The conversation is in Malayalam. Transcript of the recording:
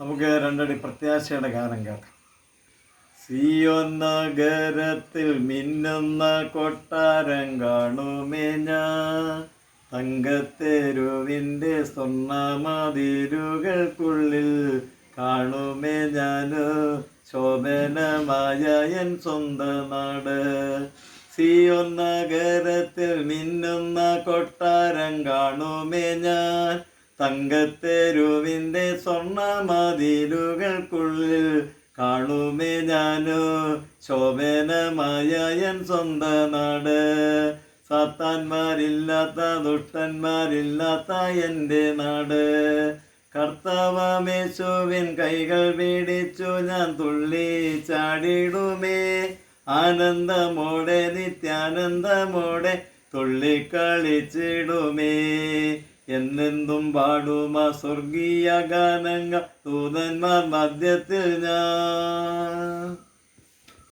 നമുക്ക് രണ്ടടി പ്രത്യാശയുടെ ഗാനം കേൾക്കാം. സിയോ നഗരത്തിൽ മിന്നുന്ന കൊട്ടാരം കാണുമേ ഞാൻ. തങ്കത്തെരുവിന്റെ സ്വർണമതിരുകൾക്കുള്ളിൽ കാണുമേ ഞാൻ ശോഭനമായ എൻ സ്വന്തം നാട് സിയോ നഗരത്തിൽ മിന്നുന്ന കൊട്ടാരം കാണുമേ ഞാൻ. തങ്കത്തെരുവിന്റെ സ്വർണമതിലുകൾക്കുള്ളിൽ കാണുമേ ഞാനോ? ശോഭനമായ എൻ സ്വന്ത നാട്. സാത്താന്മാരില്ലാത്ത ദുഷ്ടന്മാരില്ലാത്ത എന്റെ നാട്. കർത്താവമേശുവിൻ കൈകൾ പിടിച്ചു ഞാൻ തുള്ളി ചാടിടുമേ. ആനന്ദമോടെ നിത്യാനന്ദമോടെ തുള്ളിക്കളിച്ചിടുമേ. എന്നെന്തും പാടുമ സ്വർഗീയ ഗാനങ്ങൾ. ദൂതന്മാർ മധ്യത്തിൽ ഞാൻ.